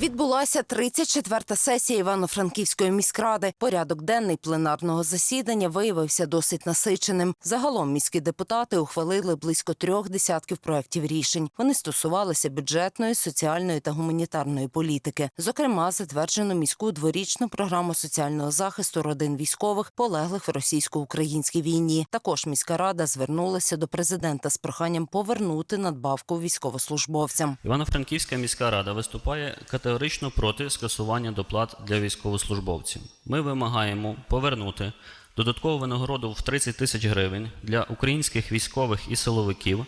Відбулася 34-та сесія Івано-Франківської міськради. Порядок денний пленарного засідання виявився досить насиченим. Загалом міські депутати ухвалили близько трьох десятків проєктів рішень. Вони стосувалися бюджетної, соціальної та гуманітарної політики. Зокрема, затверджено міську дворічну програму соціального захисту родин військових, полеглих в російсько-українській війні. Також міська рада звернулася до президента з проханням повернути надбавку військовослужбовцям. Івано-Франківська міська рада виступає категорично проти скасування доплат для військовослужбовців. Ми вимагаємо повернути додаткову винагороду в 30 тисяч гривень для українських військових і силовиків,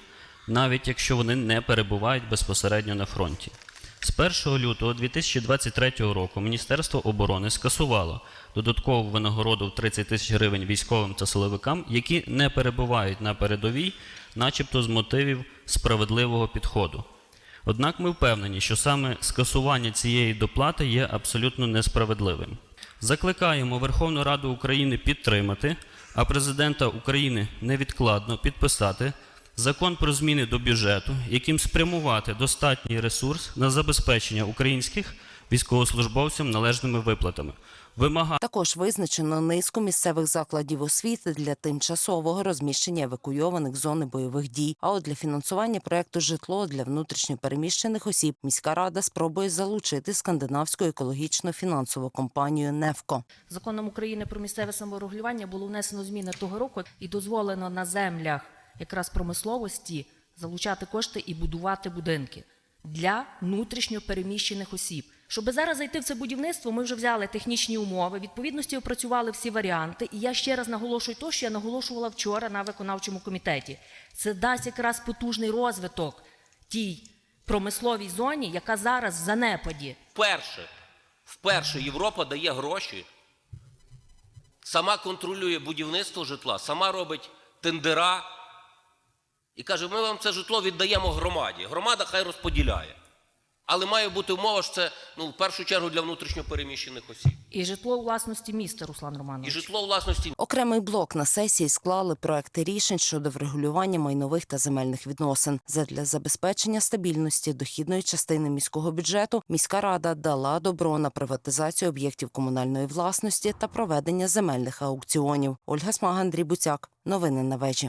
навіть якщо вони не перебувають безпосередньо на фронті. З 1 лютого 2023 року Міністерство оборони скасувало додаткову винагороду в 30 тисяч гривень військовим та силовикам, які не перебувають на передовій, начебто з мотивів справедливого підходу. Однак ми впевнені, що саме скасування цієї доплати є абсолютно несправедливим. Закликаємо Верховну Раду України підтримати, а президента України невідкладно підписати закон про зміни до бюджету, яким спрямувати достатній ресурс на забезпечення українських військовослужбовців належними виплатами. Вимагаємо Також визначено низку місцевих закладів освіти для тимчасового розміщення евакуйованих з зони бойових дій. А от для фінансування проекту житло для внутрішньо переміщених осіб міська рада спробує залучити скандинавську екологічно фінансову компанію НЕФКО. Законом України про місцеве саморегулювання було внесено зміни того року і дозволено на землях якраз промисловості залучати кошти і будувати будинки для внутрішньо переміщених осіб. Щоб зараз зайти в це будівництво, ми вже взяли технічні умови, відповідності опрацювали всі варіанти. І я ще раз наголошую те, що я наголошувала вчора на виконавчому комітеті. Це дасть якраз потужний розвиток тій промисловій зоні, яка зараз в занепаді. Вперше, вперше Європа дає гроші, сама контролює будівництво житла, сама робить тендера і каже, ми вам це житло віддаємо громаді. Громада хай розподіляє. Але має бути умова, що це ну, в першу чергу для внутрішньопереміщених осіб. І житло у власності міста, Руслан І житло у власності Окремий блок на сесії склали проекти рішень щодо врегулювання майнових та земельних відносин. Задля забезпечення стабільності дохідної частини міського бюджету міська рада дала добро на приватизацію об'єктів комунальної власності та проведення земельних аукціонів. Ольга Смага, Андрій Буцяк. Новини на вежі.